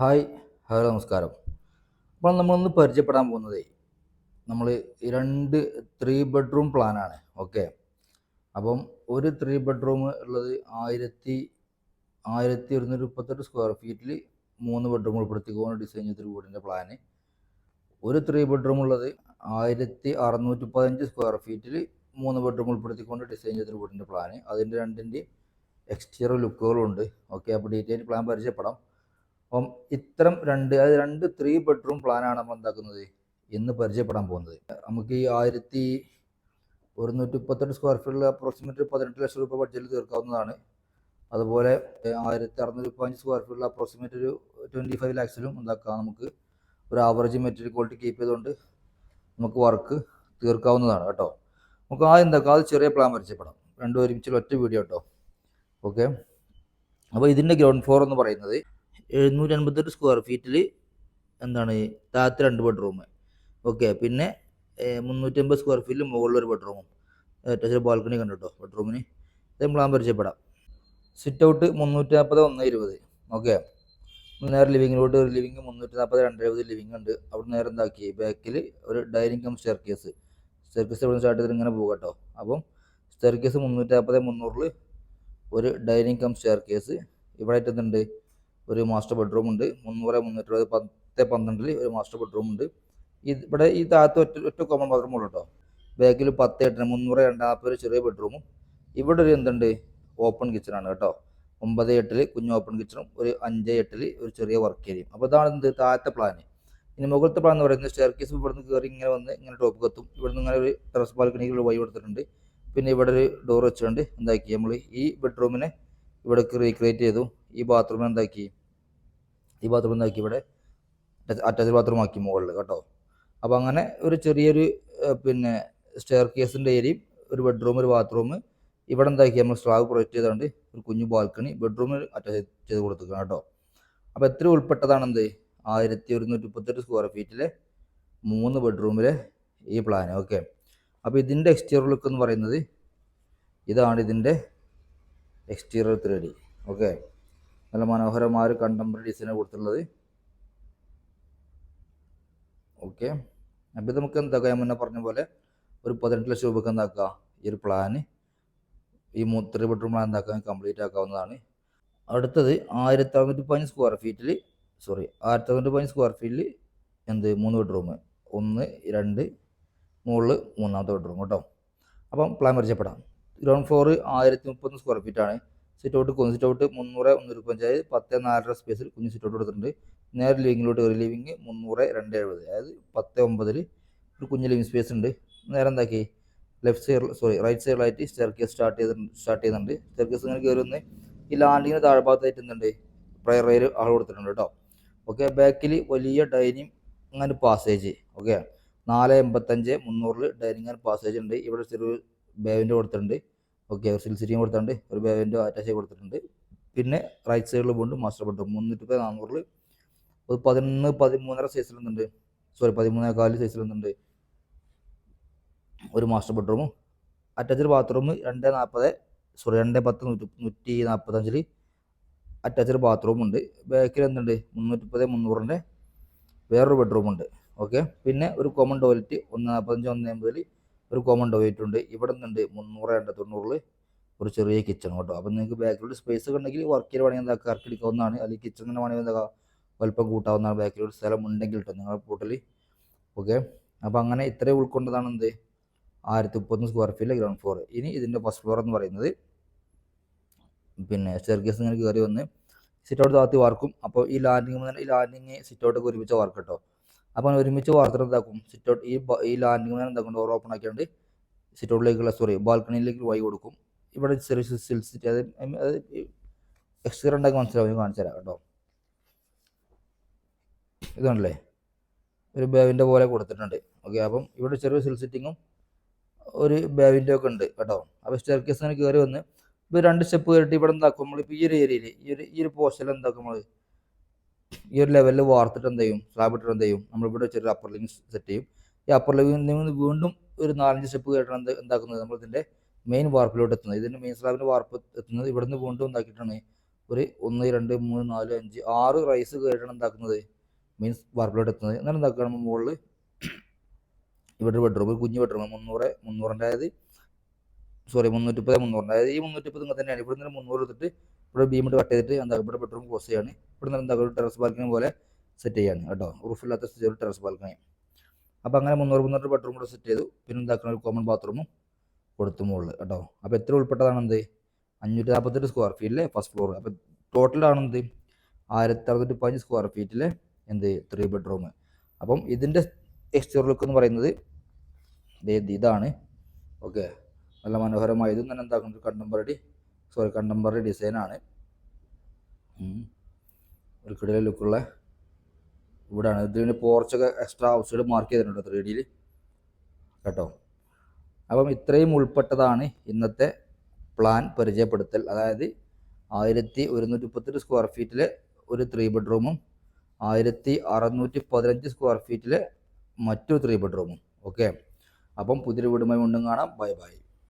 Hi hello നമസ്കാരം. അപ്പോൾ നമ്മളൊന്ന് പരിചയപ്പെടാൻ പോകുന്നത് നമ്മൾ രണ്ട് ത്രീ ബെഡ്റൂം പ്ലാനാണ് ഓക്കെ അപ്പം ഒരു ത്രീ ബെഡ്റൂം ഉള്ളത് ആയിരത്തി ആയിരത്തി ഒരുന്നൂറ്റി മുപ്പത്തെട്ട് സ്ക്വയർ ഫീറ്റിൽ മൂന്ന് ബെഡ്റൂം ഉൾപ്പെടുത്തിക്കൊണ്ട് ഡിസൈൻ ചെയ്തൊരു വീടിന്റെ പ്ലാന് ഒരു ത്രീ ബെഡ്റൂം ഉള്ളത് ആയിരത്തി അറുന്നൂറ്റി പതിനഞ്ച് സ്ക്വയർ ഫീറ്റിൽ മൂന്ന് ബെഡ്റൂം ഉൾപ്പെടുത്തിക്കൊണ്ട് ഡിസൈൻ ചെയ്തൊരു വീടിന്റെ പ്ലാന് അതിന്റെ രണ്ടിന്റെ എക്സ്റ്റീരിയർ ലുക്കുകളുണ്ട് ഓക്കെ അപ്പോൾ ഡീറ്റെയിൽ പ്ലാൻ പരിചയപ്പെടാം. അപ്പം ഇത്തരം രണ്ട് അതായത് രണ്ട് ത്രീ ബെഡ്റൂം പ്ലാനാണ് നമ്മൾ എന്താക്കുന്നത് ഇന്ന് പരിചയപ്പെടാൻ പോകുന്നത്. നമുക്ക് ഈ ആയിരത്തി ഒരുന്നൂറ്റി മുപ്പത്തെട്ട് സ്ക്വയർ ഫീറ്റിൽ അപ്രോക്സിമേറ്റ് പതിനെട്ട് ലക്ഷം രൂപ ബഡ്ജറ്റിൽ തീർക്കാവുന്നതാണ്. അതുപോലെ ആയിരത്തി അറുന്നൂറ്റി പതിനഞ്ച് സ്ക്വയർ ഫീറ്റിൽ അപ്രോക്സിമേറ്റ് ഒരു ട്വന്റി ഫൈവ് ലാക്സിലും എന്താക്കാം നമുക്ക്. ഒരു ആവറേജ് മെറ്റീരിയൽ ക്വാളിറ്റി കീപ്പ് ചെയ്തുകൊണ്ട് നമുക്ക് വർക്ക് തീർക്കാവുന്നതാണ് കേട്ടോ. നമുക്ക് ആദ്യം എന്താക്കാം? അത് ചെറിയ പ്ലാൻ പരിചയപ്പെടാം. രണ്ടും ഒരുമിച്ചുള്ള ഒറ്റ വീഡിയോ കേട്ടോ ഓക്കെ അപ്പോൾ ഇതിന്റെ ഗ്രൗണ്ട് ഫ്ലോർ എന്ന് പറയുന്നത് എഴുന്നൂറ്റി അൻപത്തെട്ട് സ്ക്വയർ ഫീറ്റിൽ എന്താണ് താഴത്തെ രണ്ട് ബെഡ്റൂം ഓക്കെ പിന്നെ മുന്നൂറ്റി അമ്പത് സ്ക്വയർ ഫീറ്റിൽ മുകളിൽ ഒരു ബെഡ്റൂമും അറ്റാച്ച് ബാൽക്കണി കണ്ടു കേട്ടോ ബെഡ്റൂമിന് ഇത് പ്ലാൻ പരിചയപ്പെടാം. സിറ്റ് ഔട്ട് മുന്നൂറ്റി നാൽപ്പത് ഒന്ന് ഇരുപത്. ഓക്കെ നേരെ ലിവിങ്ങിലോട്ട് ഒരു ലിവിങ് മുന്നൂറ്റി നാൽപ്പത് രണ്ട് എഴുപത് ലിവിങ് ഉണ്ട്. അവിടെ നേരെ എന്താക്കി? ബാക്കിൽ ഒരു dining cum staircase staircase ഇവിടെ സ്റ്റാർട്ട് ചെയ്തിട്ട് ഇങ്ങനെ പോകും കേട്ടോ അപ്പം സ്റ്റെയർ കേസ് മുന്നൂറ്റി നാൽപ്പത് മുന്നൂറിൽ ഒരു ഡൈനിങ് കം സ്റ്റെയർ കേസ് ഇവിടെ എന്തുണ്ട്? ഒരു മാസ്റ്റർ ബെഡ്റൂം ഉണ്ട്. മുന്നൂറ് മുന്നൂറ്റി പത്ത് പന്ത്രണ്ടിൽ ഒരു മാസ്റ്റർ ബെഡ്റൂം ഉണ്ട്. ഇവിടെ ഈ താഴത്ത് ഒറ്റ ഒറ്റ കോമൺ ബാത്റൂം ഉള്ളൂ കേട്ടോ. ബാക്കിൽ പത്ത് എട്ടിന് മുന്നൂറ് രണ്ടാമത്തെ ഒരു ചെറിയ ബെഡ്റൂമും. ഇവിടെ ഒരു എന്തുണ്ട്? ഓപ്പൺ കിച്ചണാണ് കേട്ടോ. ഒമ്പത് എട്ടിൽ കുഞ്ഞു ഓപ്പൺ കിച്ചണും ഒരു അഞ്ച് എട്ടിൽ ഒരു ചെറിയ വർക്ക് ഏരിയയും. അപ്പോൾ ഇതാണ് എന്ത്? താഴത്തെ പ്ലാന് ഇനി മുകളിലത്തെ പ്ലാൻ എന്ന് പറയുന്നത് സ്റ്റെയർ കേസ് ഇവിടുന്ന് കയറി ഇങ്ങനെ വന്ന് ഇങ്ങനെ ടോപ്പ് എത്തും. ഇവിടുന്ന് ഇങ്ങനെ ഒരു ടെറസ് ബാൽക്കണിക്ക് വഴി കൊടുത്തിട്ടുണ്ട്. പിന്നെ ഇവിടെ ഒരു ഡോർ വെച്ചുകൊണ്ട് എന്താക്കി? നമ്മൾ ഈ ബെഡ്റൂമിനെ ഇവിടേക്ക് റീക്രിയേറ്റ് ചെയ്തു. ഈ ബാത്റൂമിനെ എന്താക്കി? ഈ ബാത്റൂം എന്താക്കി ഇവിടെ അറ്റാച്ച് ബാത്റൂം ആക്കി മുകളിൽ കേട്ടോ. അപ്പോൾ അങ്ങനെ ഒരു ചെറിയൊരു പിന്നെ സ്റ്റെയർ കേസിന്റെ ഏരിയയും ഒരു ബെഡ്റൂം ഒരു ബാത്റൂം ഇവിടെ എന്താക്കി നമ്മൾ സ്ലാബ് പ്രൊജക്റ്റ് ചെയ്തുകൊണ്ട് ഒരു കുഞ്ഞു ബാൽക്കണി ബെഡ്റൂമിൽ അറ്റാച്ച് ചെയ്ത് കൊടുത്തിരിക്കണം കേട്ടോ. അപ്പോൾ എത്ര ഉൾപ്പെട്ടതാണ് എന്ത് ആയിരത്തി ഒരുന്നൂറ്റി മുപ്പത്തെട്ട് സ്ക്വയർ ഫീറ്റിലെ മൂന്ന് ബെഡ്റൂമിലെ ഈ പ്ലാൻ ഓക്കെ അപ്പോൾ ഇതിന്റെ എക്സ്റ്റീരിയർ ലുക്ക് എന്ന് പറയുന്നത് ഇതാണ് ഇതിന്റെ എക്സ്റ്റീരിയർ ത്രീ ഡി ഓക്കെ നല്ല മനോഹരമായ ഒരു കണ്ടംപററി ഡിസൈനാണ് കൊടുത്തിട്ടുള്ളത്. ഓക്കെ. അപ്പോൾ ഇത് നമുക്ക് എന്താക്കാം? ഞാൻ മുന്നേ പറഞ്ഞ പോലെ ഒരു പതിനെട്ട് ലക്ഷം രൂപയ്ക്ക് എന്താക്കുക ഈ ഒരു പ്ലാന് ഈ മൂത്രി ബെഡ്റൂം പ്ലാൻ എന്താക്കാൻ കംപ്ലീറ്റ് ആക്കാവുന്നതാണ്. അടുത്തത് ആയിരത്തി അറുന്നൂറ്റി പതിനഞ്ച് സ്ക്വയർ ഫീറ്റിൽ സോറി ആയിരത്തി അറുന്നൂറ്റി പതിനഞ്ച് സ്ക്വയർ ഫീറ്റിൽ എന്ത്? മൂന്ന് ബെഡ്റൂം ഒന്ന് രണ്ട് മുകളിൽ മൂന്നാമത്തെ ബെഡ്റൂം കേട്ടോ. അപ്പം പ്ലാൻ പരിചയപ്പെടാം. ഗ്രൗണ്ട് ഫ്ലോർ ആയിരത്തി മുപ്പത്തൊന്ന് സ്ക്വയർ ഫീറ്റാണ് സിറ്റ് ഔട്ട് കുഞ്ഞു സിറ്റ് ഔട്ട് മുന്നൂറ് മുന്നൂറ്റി പഞ്ചായത് പത്ത് നാലര സ്പേസിൽ കുഞ്ഞു സിറ്റൗട്ട് കൊടുത്തിട്ടുണ്ട്. നേരെ ലിവിങ്ങിലോട്ട് ഒരു ലിവിങ് മുന്നൂറ് രണ്ട് എഴുപത്. അതായത് പത്ത് ഒമ്പതിൽ ഒരു കുഞ്ഞു ലിവിങ് സ്പേസ് ഉണ്ട്. നേരെ എന്താക്കി? ലെഫ്റ്റ് സൈഡ് സോറി റൈറ്റ് സൈഡിലായിട്ട് സ്റ്റെയർ കേസ് സ്റ്റാർട്ട് ചെയ്തിട്ടുണ്ട് സ്റ്റാർട്ട് ചെയ്യുന്നുണ്ട്. സ്റ്റെയർ കേസ് ഇങ്ങനെ കയറുന്ന ഈ ലാൻഡിങ്ങിന് താഴ്ഭാഗത്തായിട്ട് എന്തുണ്ട്? പ്രയർ റെയിൽ ആൾ കൊടുത്തിട്ടുണ്ട് കേട്ടോ ഓക്കെ ബാക്കിൽ വലിയ ഡൈനിങ് അങ്ങനെ പാസേജ് ഓക്കെ നാല് എൺപത്തഞ്ച് മുന്നൂറിൽ ഡൈനിങ് ആൻഡ് പാസേജ് ഉണ്ട്. ഇവിടെ ചെറിയ ബേവിന്റെ കൊടുത്തിട്ടുണ്ട്. ഓക്കെ ഒരു സിൽസിറ്റിയും കൊടുത്തിട്ടുണ്ട്. ഒരു ബേവിന്റെ അറ്റാച്ച് കൊടുത്തിട്ടുണ്ട്. പിന്നെ റൈറ്റ് സൈഡിൽ പോണ്ട് മാസ്റ്റർ ബെഡ്റൂം മുന്നൂറ്റി പത്ത് നാനൂറിൽ ഒരു പതിനൊന്ന് പതിമൂന്നര സൈസിൽ സോറി പതിമൂന്നേ കാൽ സൈസിൽ ഒരു മാസ്റ്റർ ബെഡ്റൂമും അറ്റാച്ച്ഡ് ബാത്റൂം രണ്ട് നാൽപ്പത് സോറി രണ്ട് പത്ത് നൂറ്റി നൂറ്റി നാൽപ്പത്തഞ്ചിൽ അറ്റാച്ച്ഡ് ബാത്റൂം ഉണ്ട്. ബാക്കിൽ എന്തുണ്ട്? മുന്നൂറ്റി മുപ്പത് മുന്നൂറിന്റെ വേറൊരു ബെഡ്റൂമുണ്ട് ഓക്കെ പിന്നെ ഒരു കോമൺ ടോയ്ലറ്റ് ഒന്ന് നാൽപ്പത്തഞ്ച് ഒന്ന് എൺപതിൽ ഒരു കോമൺ ടോയ്ലറ്റ് ഉണ്ട്. ഇവിടെ നിന്നുണ്ട് മുന്നൂറ് രണ്ട് തൊണ്ണൂറിൽ ഒരു ചെറിയ കിച്ചൺ കേട്ടോ. അപ്പം നിങ്ങൾക്ക് ബാക്കിലോട്ട് സ്പേസ് ഒക്കെ ഉണ്ടെങ്കിൽ വർക്ക് ചെയ്ത് വേണമെങ്കിൽ എന്താ കറക്കി എടുക്കാവുന്നതാണ്. അല്ലെങ്കിൽ കിച്ചൺ തന്നെ വേണമെങ്കിൽ എന്താ വലുപ്പം കൂട്ടാവുന്നതാണ്. ബാക്കിലൊരു സ്ഥലം ഉണ്ടെങ്കിൽ കേട്ടോ നിങ്ങളുടെ പോർട്ടൽ ഓക്കെ അപ്പോൾ അങ്ങനെ ഇത്രയും ഉൾക്കൊണ്ടതാണ് എന്ത്? ആയിരത്തി മുപ്പത്തൊന്ന് സ്ക്വയർ ഫീറ്റിലെ ഗ്രൗണ്ട് ഫ്ലോർ ഇനി ഇതിന്റെ ഫസ്റ്റ് ഫ്ലോർ എന്ന് പറയുന്നത് പിന്നെ സ്റ്റെയർക്കേസ് ഇങ്ങനെ കയറി വന്ന് സിറ്റ് ഔട്ട് താത്തി വാർക്കും അപ്പോൾ ഈ ലാൻഡിങ് ഈ ലാൻഡിങ് സിറ്റ് ഔട്ടൊക്കെ ഒരുമിച്ച് വാർക്ക് കേട്ടോ അപ്പോൾ ഒരുമിച്ച് വാർത്തകൾ എന്താക്കും? സിറ്റ് ഔട്ട് ഈ ഈ ലാൻഡിങ് ഞാൻ എന്താക്കും? ഡോർ ഓപ്പൺ ആക്കിയാണ്ട് സിറ്റ് ഔട്ടിലേക്കുള്ള സോറി ബാൽക്കണിയിലേക്ക് വഴി കൊടുക്കും. ഇവിടെ ചെറിയ സിൽസിറ്റി അത് അത് എക്സ്റ്റീരിയർ ഉണ്ടാക്കി മനസ്സിലാവും. കാണിച്ചു തരാം കേട്ടോ. ഇതാണല്ലേ ഒരു ബേവിന്റെ പോലെ കൊടുത്തിട്ടുണ്ട്. ഓക്കെ അപ്പം ഇവിടെ ചെറിയ സിൽ സിറ്റിങ്ങും ഒരു ബേവിന്റെ ഒക്കെ ഉണ്ട് കേട്ടോ. അപ്പോൾ സ്റ്റെയർ കേസ് ഇങ്ങനെ കയറി വന്ന് ഇപ്പോൾ രണ്ട് സ്റ്റെപ്പ് കയറിയിട്ട് ഇവിടെ എന്താക്കും? നമ്മളിപ്പോൾ ഈ ഒരു ഏരിയയിൽ ഈ ഒരു ഈ ഒരു പോസ്റ്റിൽ എന്താക്കും നമ്മൾ ഈ ഒരു ലെവലിൽ വാർത്തിട്ട് എന്ത് ചെയ്യും? സ്ലാബ് ഇട്ടിട്ട് എന്ത് ചെയ്യും? നമ്മളിവിടെ ചെറിയ അപ്പർ ലിവിങ് സെറ്റ് ചെയ്യും. ഈ അപ്പർ ലിവിങ് നിന്ന് വീണ്ടും ഒരു നാലഞ്ച് സ്റ്റെപ്പ് കേട്ടാണ് എന്ത് എന്താക്കുന്നത്? നമ്മൾ ഇതിന്റെ മെയിൻ വാർപ്പിലോട്ട് എത്തുന്നത്. ഇതിന്റെ മെയിൻ സ്ലാബിന്റെ വാർപ്പ് എത്തുന്നത് ഇവിടുന്ന് വീണ്ടും എന്താക്കിയിട്ടാണ്? ഒരു ഒന്ന് രണ്ട് മൂന്ന് നാല് അഞ്ച് ആറ് റൈസ് കയറിയാണ് എന്താക്കുന്നത്? മീൻസ് വാർപ്പിലോട്ട് എത്തുന്നത്. എന്നാലും എന്താക്കുകയാണ് മുകളിൽ ഇവിടെ ബെഡ്റൂം ഒരു കുഞ്ഞു ബെഡ്റൂം മുന്നൂറ് മുന്നൂറിന്റെ അതായത് സോറി മുന്നൂറ്റിപ്പത് മുന്നൂറിന്റെ അതായത് ഈ മുന്നൂറ്റിപ്പത് ഇങ്ങനെ തന്നെയാണ്. ഇവിടെ നിന്ന് മുന്നൂറ് എടുത്തിട്ട് ഇവിടെ ബീമിട്ട് കട്ട് ചെയ്തിട്ട് എന്താ ഇവിടെ ബെഡ്റൂം ക്ലോസ് ചെയ്യാണ്. ഇവിടെ നിന്ന് എന്താ ഒരു ടെറസ് ബാൽക്കണി പോലെ സെറ്റ് ചെയ്യാണ് കേട്ടോ. റൂഫില്ലാത്ത ഒരു ടെറസ് ബാൽക്കണി അപ്പോൾ അങ്ങനെ മുന്നൂറ് മുന്നൂറ് ബെഡ്റൂം കൂടെ സെറ്റ് ചെയ്തു. പിന്നെ എന്താക്കണ? ഒരു കോമൺ ബാത്റൂമും കൊടുത്തു മുകളിൽ കേട്ടോ. അപ്പോൾ എത്ര ഉൾപ്പെട്ടതാണ് എന്ത്? അഞ്ഞൂറ്റി നാൽപ്പത്തെട്ട് സ്ക്വയർ ഫീറ്റിലെ ഫസ്റ്റ് ഫ്ലോർ അപ്പോൾ ടോട്ടലാണ് എന്ത്? ആയിരത്തി അറുന്നൂറ്റി പതിനഞ്ച് സ്ക്വയർ ഫീറ്റിലെ എന്ത്? ത്രീ ബെഡ്റൂം അപ്പം ഇതിന്റെ എക്സ്റ്റീരിയർ ലുക്ക് എന്ന് പറയുന്നത് ഇതാണ്. ഓക്കെ നല്ല മനോഹരമായ ഇതും തന്നെ എന്താക്കുന്നത് കണ്ടംപററി സോറി കണ്ടംപററി ഡിസൈനാണ് ഒരു കിടില ലുക്കുള്ള ഇവിടെയാണ് ഇതിന് പോർച്ചൊക്കെ എക്സ്ട്രാ ഔട്ട്സൈഡ് മാർക്ക് ചെയ്തിട്ടുണ്ട് ത്രീ ഡിയിൽ കേട്ടോ? അപ്പം ഇത്രയും ഉൾപ്പെട്ടതാണ് ഇന്നത്തെ പ്ലാൻ പരിചയപ്പെടുത്തൽ. അതായത് ആയിരത്തി ഒരുന്നൂറ്റി മുപ്പത്തെട്ട് സ്ക്വയർ ഫീറ്റിലെ ഒരു ത്രീ ബെഡ്റൂമും ആയിരത്തി അറുന്നൂറ്റി പതിനഞ്ച് സ്ക്വയർ ഫീറ്റിലെ മറ്റൊരു ത്രീ ബെഡ്റൂമും ഓക്കെ അപ്പം പുതിയ വീടുമായി വീണ്ടും കാണാം. Bye bye